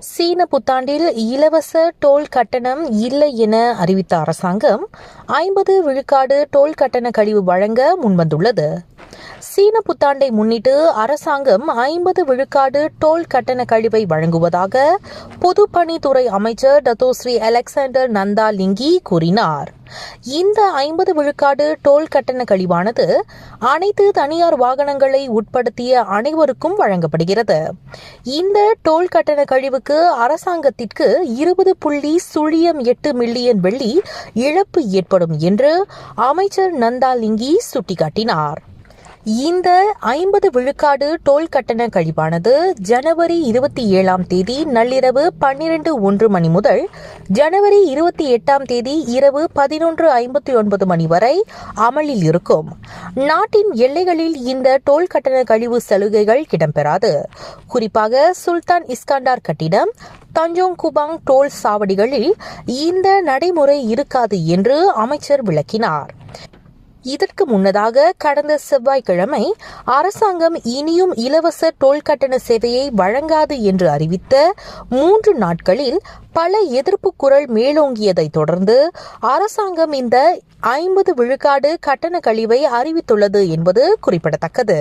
சீன புத்தாண்டில் இலவச டோல் கட்டணம் இல்லை என அறிவித்த அரசாங்கம் ஐம்பது விழுக்காடு டோல் கட்டண கழிவு வழங்க முன்வந்துள்ளது. சீன புத்தாண்டை முன்னிட்டு அரசாங்கம் ஐம்பது விழுக்காடு டோல் கட்டண கழிவை வழங்குவதாக பொதுப்பணித்துறை அமைச்சர் டத்தோஸ்ரீ அலெக்சாண்டர் நந்தா லிங்கி கூறினார். இந்த ஐம்பது விழுக்காடு டோல் கட்டண கழிவானது அனைத்து தனியார் வாகனங்களை உட்படுத்திய அனைவருக்கும் வழங்கப்படுகிறது. இந்த டோல் கட்டண கழிவுக்கு அரசாங்கத்திற்கு இருபது புள்ளி சுழியம் எட்டு மில்லியன் வெள்ளி இழப்பு ஏற்படும் என்று அமைச்சர் நந்தா லிங்கி சுட்டிக்காட்டினார். இந்த ஐம்பது விழுக்காடு டோல் கட்டண கழிவானது ஜனவரி இருபத்தி ஏழாம் தேதி நள்ளிரவு பன்னிரண்டு ஒன்று மணி முதல் ஜனவரி இருபத்தி எட்டாம் தேதி இரவு பதினொன்று ஐம்பத்தி ஒன்பது மணி வரை அமலில் இருக்கும். நாட்டின் எல்லைகளில் இந்த டோல் கட்டண கழிவு சலுகைகள் இடம்பெறாது. குறிப்பாக சுல்தான் இஸ்காண்டார் கட்டிடம் தஞ்சோங் குபாங் டோல் சாவடிகளில் இந்த நடைமுறை இருக்காது என்று அமைச்சர் விளக்கினார். இதற்கு முன்னதாக கடந்த செவ்வாய்க்கிழமை அரசாங்கம் இனியும் இலவச டோல் கட்டண சேவையை வழங்காது என்று அறிவித்த மூன்று நாட்களில் பல எதிர்ப்பு குரல் மேலோங்கியதைத் தொடர்ந்து அரசாங்கம் இந்த ஐம்பது விழுக்காடு கட்டண கழிவை அறிவித்துள்ளது என்பது குறிப்பிடத்தக்கது.